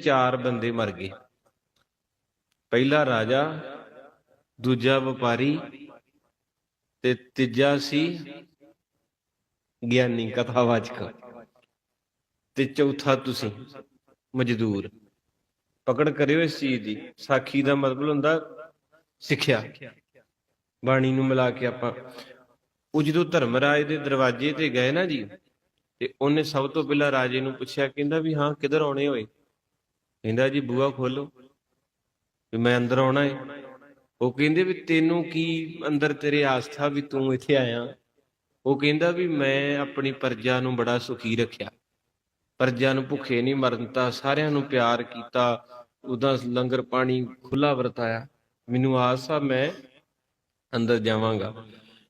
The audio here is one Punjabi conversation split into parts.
ਚਾਰ ਬੰਦੇ ਮਰ ਗਏ। ਪਹਿਲਾ ਰਾਜਾ, ਦੂਜਾ ਵਪਾਰੀ ਤੇ ਤੀਜਾ ਸੀ ਗਿਆਨੀ ਕਥਾਵਾਚਕ ਤੇ ਚੌਥਾ ਤੁਸੀਂ, ਮਜ਼ਦੂਰ। ਪਕੜ ਕਰਿਓ ਇਸ ਚੀਜ਼ ਦੀ। ਸਾਖੀ ਦਾ ਮਤਲਬ ਹੁੰਦਾ ਸਿੱਖਿਆ। ਬਾਣੀ ਨੂੰ ਮਿਲਾ ਕੇ ਆਪਾਂ, ਉਹ ਜਦੋਂ ਧਰਮਰਾਜ ਦੇ ਦਰਵਾਜ਼ੇ ਤੇ ਗਏ ਨਾ ਜੀ, ਤੇ ਉਹਨੇ ਸਭ ਤੋਂ ਪਹਿਲਾਂ ਰਾਜੇ ਨੂੰ ਪੁੱਛਿਆ, ਕਹਿੰਦਾ ਵੀ ਹਾਂ, ਕਿੱਧਰ ਆਉਣੇ ਹੋਏ? ਕਹਿੰਦਾ ਜੀ ਬੂਆ ਖੋਲੋ, ਵੀ ਮੈਂ ਅੰਦਰ ਆਉਣਾ ਏ। ਉਹ ਕਹਿੰਦੇ ਵੀ ਤੈਨੂੰ ਕੀ ਅੰਦਰ ਤੇਰੇ ਆਸਥਾ ਵੀ ਤੂੰ ਇੱਥੇ ਆਇਆ। ਉਹ ਕਹਿੰਦਾ ਵੀ ਮੈਂ ਆਪਣੀ ਪ੍ਰਜਾ ਨੂੰ ਬੜਾ ਸੁਖੀ ਰੱਖਿਆ। ਪ੍ਰਜਾ ਨੂੰ ਭੁੱਖੇ ਨਹੀਂ ਮਰਨਤਾ ਸਾਰਿਆਂ ਨੂੰ ਪਿਆਰ ਕੀਤਾ। ਉਹਦਾ ਲੰਗਰ ਪਾਣੀ ਖੁੱਲਾ ਵਰਤਾਇਆ। ਮੈਨੂੰ ਆਸ ਆ ਮੈਂ ਅੰਦਰ ਜਾਵਾਂਗਾ।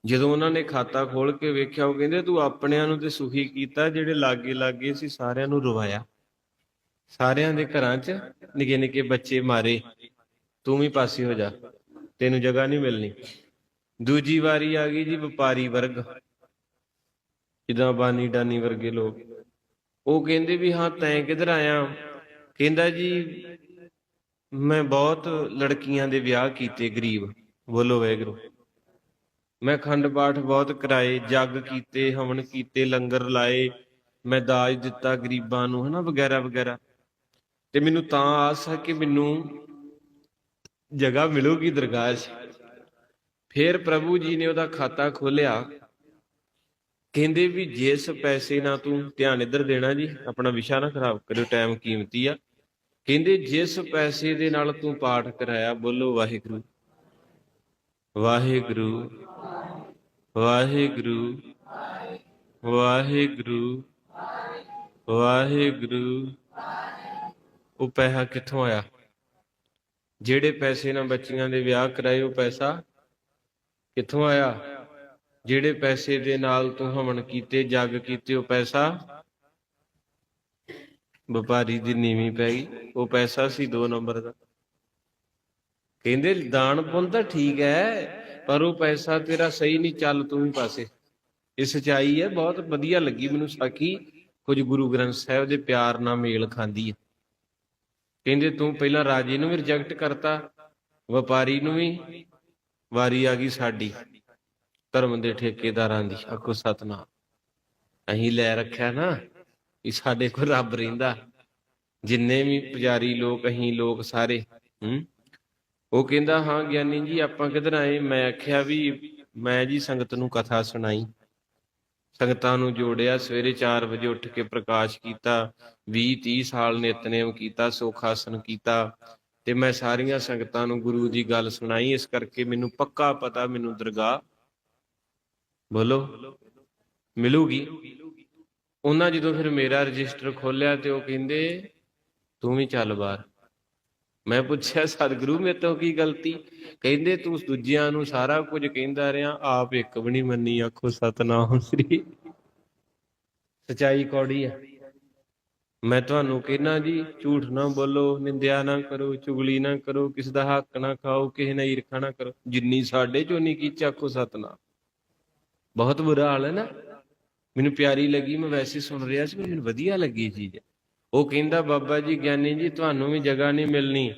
ਜਦੋਂ ਉਹਨਾਂ ਨੇ ਖਾਤਾ ਖੋਲ ਕੇ ਵੇਖਿਆ, ਉਹ ਕਹਿੰਦੇ ਤੂੰ ਆਪਣਿਆਂ ਨੂੰ ਤੇ ਸੁਖੀ ਕੀਤਾ, ਜਿਹੜੇ ਲਾਗੇ ਲਾਗੇ ਸੀ ਸਾਰਿਆਂ ਨੂੰ ਰਵਾਇਆ। ਸਾਰਿਆਂ ਦੇ ਘਰਾਂ 'ਚ ਨਿੱਕੇ ਨਿੱਕੇ ਬੱਚੇ ਮਾਰੇ। ਤੂੰ ਵੀ ਪਾਸੇ ਹੋ ਜਾ। ਤੈਨੂੰ ਜਗ੍ਹਾ ਨਹੀਂ ਮਿਲਣੀ। ਦੂਜੀ ਵਾਰੀ ਆ ਗਈ ਜੀ ਵਪਾਰੀ ਵਰਗ। ਜਿੱਦਾਂ ਬਾਨੀ ਡਾਨੀ ਵਰਗੇ ਲੋਕ। ਉਹ ਕਹਿੰਦੇ ਵੀ ਹਾਂ, ਤੈਂ ਕਿੱਧਰ ਆਇਆ? ਕਹਿੰਦਾ ਜੀ, ਮੈਂ ਬਹੁਤ ਲੜਕੀਆਂ ਦੇ ਵਿਆਹ ਕੀਤੇ ਗਰੀਬ। ਬੋਲੋ ਵੈਗਰੂ ਮੈਂ ਖੰਡ ਪਾਠ ਬਹੁਤ ਕਰਾਏ, ਜੱਗ ਕੀਤੇ, ਹਵਨ ਕੀਤੇ, ਲੰਗਰ ਲਾਏ। ਮੈਂ ਦਾਜ ਦਿੱਤਾ ਗਰੀਬਾਂ ਨੂੰ, ਹਨਾ ਵਗੈਰਾ ਵਗੈਰਾ ਤੇ ਮੈਨੂੰ ਤਾਂ ਆਸ ਹੈ ਕਿ ਮੈਨੂੰ ਜਗ੍ਹਾ ਮਿਲੂਗੀ ਦਰਗਾਹ 'ਚ। ਫਿਰ ਪ੍ਰਭੂ ਜੀ ਨੇ ਉਹਦਾ ਖਾਤਾ ਖੋਲਿਆ ਕਹਿੰਦੇ ਵੀ ਜਿਸ ਪੈਸੇ ਨਾਲ ਤੂੰ ਧਿਆਨ ਇੱਧਰ ਦੇਣਾ ਜੀ, ਆਪਣਾ ਵਿਸ਼ਾ ਨਾ ਖਰਾਬ ਕਰਿਓ, ਟਾਈਮ ਕੀਮਤੀ ਆ। ਕਹਿੰਦੇ ਜਿਸ ਪੈਸੇ ਦੇ ਨਾਲ ਤੂੰ ਪਾਠ ਕਰਾਇਆ, ਬੋਲੋ ਵਾਹਿਗੁਰੂ। ਵਾਹਿਗੁਰੂ ਵਾਹਿਗੁਰੂ ਵਾਹਿਗੁਰੂ ਵਾਹਿਗੁਰੂ। ਉਹ ਪੈਸਾ ਕਿੱਥੋਂ ਆਇਆ? ਜਿਹੜੇ ਪੈਸੇ ਨਾਲ ਬੱਚੀਆਂ ਦੇ ਵਿਆਹ ਕਰਾਏ, ਉਹ ਪੈਸਾ ਕਿੱਥੋਂ ਆਇਆ? ਜਿਹੜੇ ਪੈਸੇ ਦੇ ਨਾਲ ਤੂੰ ਹਵਨ ਕੀਤੇ, ਜੱਗ ਕੀਤੇ, ਉਹ ਪੈਸਾ ਵਪਾਰੀ ਦੀ ਨੀਵੀਂ ਪੈ ਗਈ। ਉਹ ਪੈਸਾ ਸੀ 2 ਨੰਬਰ ਦਾ। ਕਹਿੰਦੇ, ਦਾਨ ਪੁੰਨ ਤਾਂ ਠੀਕ ਹੈ, ਪਰ ਉਹ ਪੈਸਾ ਤੇਰਾ ਸਹੀ ਨਹੀਂ, ਚੱਲ ਤੂੰ ਵੀ ਪਾਸੇ। ਇਹ ਸਚਾਈ ਹੈ, ਬਹੁਤ ਵਧੀਆ ਲੱਗੀ ਮੈਨੂੰ ਸਾਖੀ। ਕੁਝ ਗੁਰੂ ਗ੍ਰੰਥ ਸਾਹਿਬ ਦੇ ਪਿਆਰ ਨਾਲ ਮੇਲ ਖਾਂਦੀ ਹੈ। ਕਹਿੰਦੇ ਤੂੰ ਪਹਿਲਾਂ ਰਾਜੇ ਨੂੰ ਵੀ ਰਿਜੈਕਟ ਕਰਤਾ, ਵਪਾਰੀ ਨੂੰ ਵੀ ਵਾਰੀ ਆ ਗਈ ਸਾਡੀ, ਧਰਮ ਦੇ ਠੇਕੇਦਾਰਾਂ ਦੀ ਆਖੋ ਸਤਨਾਮ। ਅਹੀਂ ਲੈ ਰੱਖਿਆ ਨਾ ਕਿ ਸਾਡੇ ਕੋਲ ਰੱਬ ਰਹਿੰਦਾ। ਜਿੰਨੇ ਵੀ ਪੁਜਾਰੀ ਲੋਕ ਅਹੀਂ ਲੋਕ ਸਾਰੇ, ਹੂੰ? ਉਹ ਕਹਿੰਦਾ, ਹਾਂ ਗਿਆਨੀ ਜੀ, ਆਪਾਂ ਕਿਧਰ ਆਏ? ਮੈਂ ਆਖਿਆ ਵੀ ਮੈਂ ਜੀ ਸੰਗਤ ਨੂੰ ਕਥਾ ਸੁਣਾਈ। ਸੰਗਤਾਂ ਨੂੰ ਜੋੜਿਆ, ਸਵੇਰੇ 4 ਵਜੇ ਉੱਠ ਕੇ ਪ੍ਰਕਾਸ਼ ਕੀਤਾ 20 30 ਸਾਲ ਨਿਤਨੇਮ ਕੀਤਾ ਸੁਖ ਆਸਨ ਕੀਤਾ ਤੇ ਮੈਂ ਸਾਰੀਆਂ ਸੰਗਤਾਂ ਨੂੰ ਗੁਰੂ ਦੀ ਗੱਲ ਸੁਣਾਈ, ਇਸ ਕਰਕੇ ਮੈਨੂੰ ਪੱਕਾ ਪਤਾ, ਮੈਨੂੰ ਦਰਗਾਹ ਬੋਲੋ, ਮਿਲੂਗੀ। ਉਹਨਾਂ ਜਦੋਂ ਫਿਰ ਮੇਰਾ ਰਜਿਸਟਰ ਖੋਲਿਆ ਤੇ ਉਹ ਕਹਿੰਦੇ, ਤੂੰ ਵੀ ਚੱਲ ਬਾਹਰ। ਮੈਂ ਪੁੱਛਿਆ, ਸਤਿਗੁਰੂ, ਮੇਰੇ ਤੋਂ ਕੀ ਗਲਤੀ? ਕਹਿੰਦੇ, ਤੂੰ ਦੂਜਿਆਂ ਨੂੰ ਸਾਰਾ ਕੁਝ ਕਹਿੰਦਾ ਰਿਹਾ, ਆਪ ਇੱਕ ਵੀ ਨਹੀਂ ਮੰਨੀ, ਆਖੋ, ਸਤਨਾਮ ਸ੍ਰੀ। ਸਚਾਈ ਕੌੜੀ ਆ। ਮੈਂ ਤੁਹਾਨੂੰ ਕਹਿਣਾ ਜੀ, ਝੂਠ ਨਾ ਬੋਲੋ, ਨਿੰਦਿਆ ਨਾ ਕਰੋ, ਚੁਗਲੀ ਨਾ ਕਰੋ, ਕਿਸ ਦਾ ਹੱਕ ਨਾ ਖਾਓ, ਕਿਸੇ ਨਾਲ ਈਰਖਾ ਨਾ ਕਰੋ। ਜਿੰਨੀ ਸਾਡੇ ਚੋਂ ਨਹੀਂ ਕੀਤੀ, ਆਖੋ, ਸਤਨਾਮ। ਬਹੁਤ ਬੁਰਾ ਹਾਲ ਹੈ ਨਾ। ਮੈਨੂੰ ਪਿਆਰੀ ਲੱਗੀ, ਮੈਂ ਵੈਸੇ ਸੁਣ ਰਿਹਾ ਸੀ ਮੈਨੂੰ ਵਧੀਆ ਲੱਗੀ ਚੀਜ਼। ਉਹ ਕਹਿੰਦਾ, ਬਾਬਾ ਜੀ, ਗਿਆਨੀ ਜੀ, ਤੁਹਾਨੂੰ ਵੀ ਜਗ੍ਹਾ ਨਹੀਂ ਮਿਲਣੀ।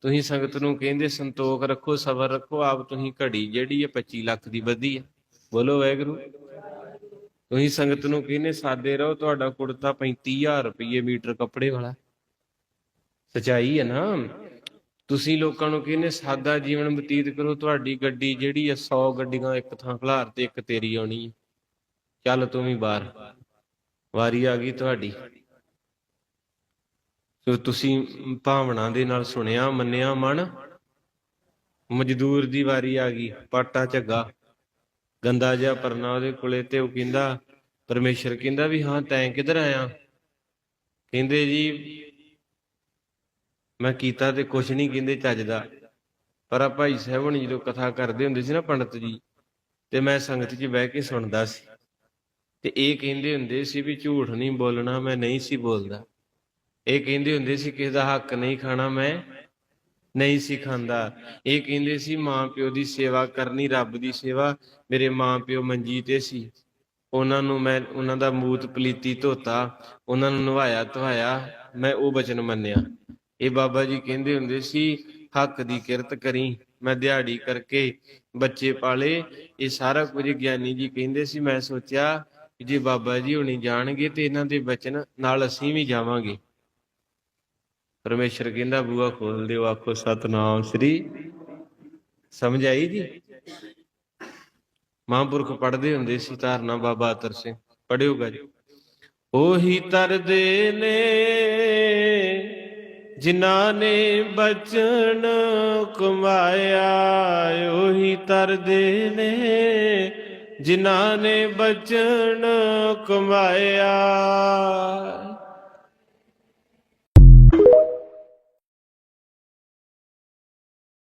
ਤੁਸੀਂ ਸੰਗਤ ਨੂੰ ਕਹਿੰਦੇ, ਸੰਤੋਖ ਰੱਖੋ, ਸਬਰ ਰੱਖੋ, ਆਪ ਤੁਸੀਂ ਘੜੀ ਜਿਹੜੀ ਹੈ 25 ਲੱਖ ਦੀ ਵਧੀ ਹੈ। ਬੋਲੋ ਵੈਗਰੂ ਤੁਸੀਂ ਸੰਗਤ ਨੂੰ ਕਹਿੰਦੇ, ਸਾਦੇ ਰਹੋ, ਤੁਹਾਡਾ ਕੁੜਤਾ 35000 ਰੁਪਏ ਮੀਟਰ ਕੱਪੜੇ ਵਾਲਾ। ਸਚਾਈ ਹੈ ਨਾ। ਤੁਸੀਂ ਲੋਕਾਂ ਨੂੰ ਕਹਿੰਦੇ, ਸਾਦਾ ਜੀਵਨ ਬਤੀਤ ਕਰੋ, ਤੁਹਾਡੀ ਗੱਡੀ ਜਿਹੜੀ ਹੈ 100 ਗੱਡੀਆਂ ਇੱਕ ਥਾਂ ਖਲਾਰ ਤੇ ਇੱਕ ਤੇਰੀ ਆਉਣੀ ਹੈ। ਚੱਲ ਤੂੰ ਵੀ ਬਾਹਰ। ਵਾਰੀ ਆ ਗਈ ਤੁਹਾਡੀ। ਸੋ ਤੁਸੀਂ ਭਾਵਨਾ ਦੇ ਨਾਲ ਸੁਣਿਆ, ਮੰਨਿਆ, ਮਨ, ਮਜ਼ਦੂਰ ਦੀ ਵਾਰੀ ਆ ਗਈ, ਪਾਟਾ ਝੱਗਾ, ਗੰਦਾ ਜਿਹਾ ਪਰਨਾ ਉਹਦੇ ਕੋਲੇ ਤੇ ਉਹ ਕਹਿੰਦਾ, ਪਰਮੇਸ਼ਰ ਕਹਿੰਦਾ ਵੀ ਹਾਂ, ਤੈਂ ਕਿੱਧਰ ਆਇਆ? ਕਹਿੰਦੇ ਜੀ, ਮੈਂ ਕੀਤਾ ਤੇ ਕੁਛ ਨਹੀਂ ਕਹਿੰਦੇ ਚੱਜ ਦਾ। ਪਰ ਆ ਭਾਈ ਸਾਹਿਬ ਹੁਣ ਜਦੋਂ ਕਥਾ ਕਰਦੇ ਹੁੰਦੇ ਸੀ ਨਾ ਪੰਡਤ ਜੀ, ਤੇ ਮੈਂ ਸੰਗਤ 'ਚ ਬਹਿ ਕੇ ਸੁਣਦਾ ਸੀ। ਤੇ ਇਹ ਕਹਿੰਦੇ ਹੁੰਦੇ ਸੀ ਵੀ ਝੂਠ ਨਹੀਂ ਬੋਲਣਾ, ਮੈਂ ਨਹੀਂ ਸੀ ਬੋਲਦਾ। ਇਹ ਕਹਿੰਦੇ ਹੁੰਦੇ ਸੀ, ਕਿਸੇ ਦਾ ਹੱਕ ਨਹੀਂ ਖਾਣਾ ਮੈਂ ਨਹੀਂ ਸੀ ਖਾਂਦਾ। ਇਹ ਕਹਿੰਦੇ ਸੀ, ਮਾਂ ਪਿਓ ਦੀ ਸੇਵਾ ਕਰਨੀ ਰੱਬ ਦੀ ਸੇਵਾ। ਮੇਰੇ ਮਾਂ ਪਿਓ ਮੰਜੀ ਤੇ ਸੀ। ਉਹਨਾਂ ਨੂੰ ਮੈਂ, ਉਹਨਾਂ ਦਾ ਮੂਤ ਪਲੀਤੀ ਧੋਤਾ। ਉਹਨਾਂ ਨੂੰ ਨਵਾਇਆ ਧਵਾਇਆ ਮੈਂ ਉਹ ਬਚਨ ਮੰਨਿਆ। ਇਹ ਬਾਬਾ ਜੀ ਕਹਿੰਦੇ ਹੁੰਦੇ ਸੀ, ਹੱਕ ਦੀ ਕਿਰਤ ਕਰੀ, ਮੈਂ ਦਿਹਾੜੀ ਕਰਕੇ ਬੱਚੇ ਪਾਲੇ। ਇਹ ਸਾਰਾ ਕੁਝ ਗਿਆਨੀ ਜੀ ਕਹਿੰਦੇ ਸੀ। ਮੈਂ ਸੋਚਿਆ ਜੇ ਬਾਬਾ ਜੀ ਹੁਣੀ ਜਾਣਗੇ ਤੇ ਇਹਨਾਂ ਦੇ ਬਚਨ ਨਾਲ ਅਸੀਂ ਵੀ ਜਾਵਾਂਗੇ। ਪਰਮੇਸ਼ਰ ਕਹਿੰਦਾ ਬੂਆ ਖੋਲ ਦਿਓ, ਆਖੋ, ਸਤਨਾਮ ਸ੍ਰੀ ਸਮਝ ਆਈ ਜੀ? ਮਹਾਂਪੁਰਖ ਪੜ੍ਹਦੇ ਹੁੰਦੇ ਸੀ ਧਾਰਨਾ ਬਾਬਾ ਅਤਰ ਸਿੰਘ। ਪੜਿਓਗਾ ਜੀ? ਉਹੀ ਤਰਦੇ ਨੇ ਜਿਨ੍ਹਾਂ ਨੇ ਬਚਨ ਕਮਾਇਆ, ਉਹੀ ਤਰਦੇ ਨੇ ਜਿਨ੍ਹਾਂ ਨੇ ਬਚਨ ਕਮਾਇਆ।